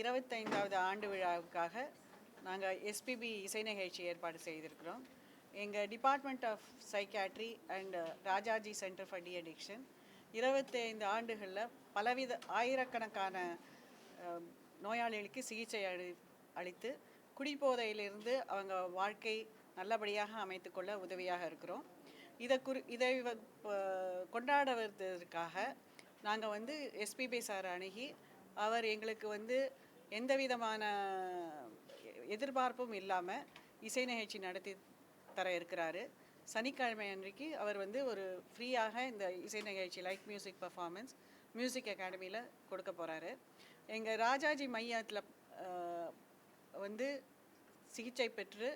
இருபத்தைந்தாவது ஆண்டு விழாவுக்காக நாங்கள் எஸ்பிபி இசை நிகழ்ச்சி ஏற்பாடு செய்திருக்கிறோம். எங்கள் department of psychiatry and Rajaji centre for deaddiction இருபத்தைந்து ஆண்டுகளில் பலவித ஆயிரக்கணக்கான நோயாளிகளுக்கு சிகிச்சை அளி அளித்து குடிபோதையிலிருந்து அவங்க வாழ்க்கை நல்லபடியாக அமைத்துக்கொள்ள உதவியாக இருக்கிறோம். இதை குறி இதை கொண்டாடுவதற்காக நாங்கள் வந்து எஸ்பிபி சார் அணுகி அவர் எங்களுக்கு வந்து எந்த விதமான எதிர்பார்ப்பும் இல்லாமல் இசை நிகழ்ச்சி நடத்தி தர இருக்கிறாரு. சனிக்கிழமை அன்றைக்கு அவர் வந்து ஒரு ஃப்ரீயாக இந்த இசை நிகழ்ச்சி லைட் மியூசிக் பர்ஃபார்மன்ஸ் மியூசிக் அகாடமியில் கொடுக்க போகிறாரு எங்கள் ராஜாஜி மையத்தில் வந்து சிகிச்சை பெற்று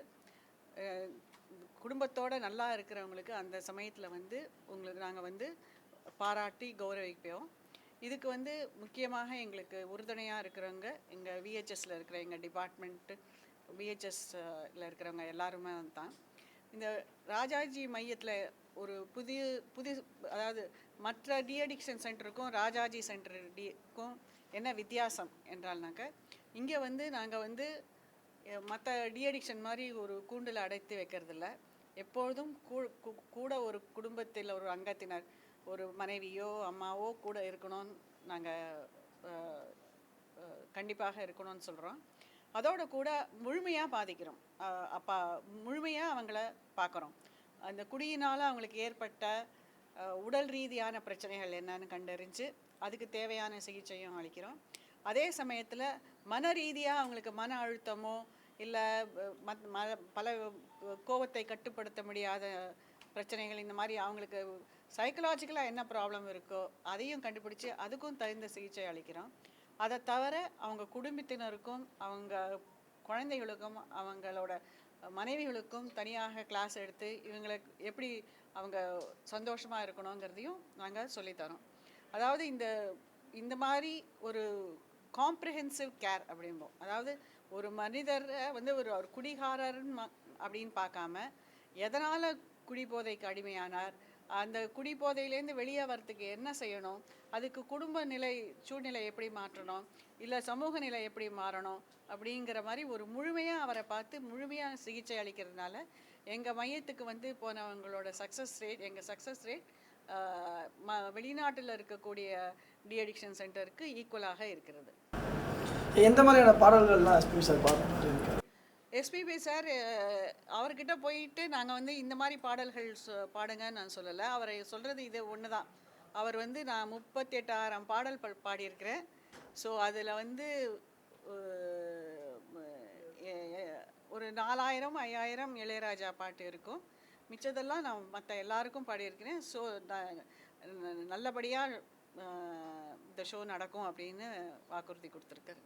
குடும்பத்தோடு நல்லா இருக்கிறவங்களுக்கு அந்த சமயத்தில் வந்து உங்களுக்கு நாங்கள் வந்து பாராட்டி கௌரவிப்போம். இதுக்கு வந்து முக்கியமாக எங்களுக்கு உறுதுணையாக இருக்கிறவங்க எங்கள் விஹெச்எஸ்ஸில் இருக்கிற எங்கள் டிபார்ட்மெண்ட்டு விஹெச்எஸ்ல இருக்கிறவங்க எல்லாருமே தான். இந்த ராஜாஜி மையத்தில் ஒரு புதிய புது அதாவது மற்ற டிஅடிக்ஷன் சென்டருக்கும் ராஜாஜி சென்டருக்கும் என்ன வித்தியாசம் என்றால்னாக்க இங்கே வந்து நாங்கள் வந்து மற்ற டிஅடிக்ஷன் மாதிரி ஒரு கூண்டில் அடைத்து வைக்கிறதில்ல. எப்பொழுதும் கூ- கூட ஒரு குடும்பத்தில் ஒரு அங்கத்தினர் ஒரு மனைவியோ அம்மாவோ கூட இருக்கணும்னு நாங்கள் கண்டிப்பாக இருக்கணும்னு சொல்கிறோம் அதோட கூட முழுமையாக பாதிக்கிறோம். அப்பா முழுமையாக அவங்கள பார்க்குறோம் அந்த குடியினால் அவங்களுக்கு ஏற்பட்ட உடல் ரீதியான பிரச்சனைகள் என்னன்னு கண்டறிஞ்சு அதுக்கு தேவையான சிகிச்சையும் அளிக்கிறோம். அதே சமயத்தில் மன ரீதியாக அவங்களுக்கு மன அழுத்தமோ இல்லை மத் ம பல கோபத்தை கட்டுப்படுத்த முடியாத பிரச்சனைகள் இந்த மாதிரி அவங்களுக்கு சைக்கலாஜிக்கலாக என்ன ப்ராப்ளம் இருக்கோ அதையும் கண்டுபிடிச்சி அதுக்கும் தகுந்த சிகிச்சை அளிக்கிறோம். அதை தவிர அவங்க குடும்பத்தினருக்கும் அவங்க குழந்தைகளுக்கும் அவங்களோட மனைவிகளுக்கும் தனியாக கிளாஸ் எடுத்து இவங்களுக்கு எப்படி அவங்க சந்தோஷமாக இருக்கணுங்கிறதையும் நாங்கள் சொல்லித்தரோம். அதாவது இந்த இந்த மாதிரி ஒரு காம்ப்ரிஹென்சிவ் கேர் அப்படிம்போம். அதாவது ஒரு மனிதரை வந்து ஒரு ஒரு குடிகாரர்னு ம- அப்படின்னு பார்க்காம எதனால் குடிபோதைக்கு அடிமையானார் அந்த குடிபோதையிலேருந்து வெளியே வரத்துக்கு என்ன செய்யணும்? அதுக்கு குடும்ப நிலை சூழ்நிலை எப்படி மாற்றணும்? இல்லை சமூக நிலை எப்படி மாறணும்? அப்படிங்கிற மாதிரி ஒரு முழுமையாக அவரை பார்த்து முழுமையாக சிகிச்சை அளிக்கிறதுனால எங்கள் மையத்துக்கு வந்து போனவங்களோட சக்ஸஸ் ரேட் எங்கள் சக்ஸஸ் ரேட் ம வெளிநாட்டில் இருக்கக்கூடிய டிஅடிக்ஷன் சென்டருக்கு ஈக்குவலாக இருக்கிறது. எந்த மாதிரியான பாடல்கள்லாம் எஸ்பி சார் எஸ்பிபி சார் அவர்கிட்ட போயிட்டு நாங்கள் வந்து இந்த மாதிரி பாடல்கள் சொ- பாடுங்கன்னு நான் சொல்லலை. அவரை சொல்கிறது இது ஒன்று தான். அவர் வந்து நான் முப்பத்தெட்டாயிரம் பாடல் ப பாடியிருக்கிறேன். ஸோ அதில் வந்து ஒரு நாலாயிரம் ஐயாயிரம் இளையராஜா பாட்டு இருக்கும். மிச்சதெல்லாம் நான் மற்ற எல்லாருக்கும் பாடியிருக்கிறேன். ஸோ நல்லபடியாக இந்த ஷோ நடக்கும் அப்படின்னு வாக்குறுதி கொடுத்துருக்காரு.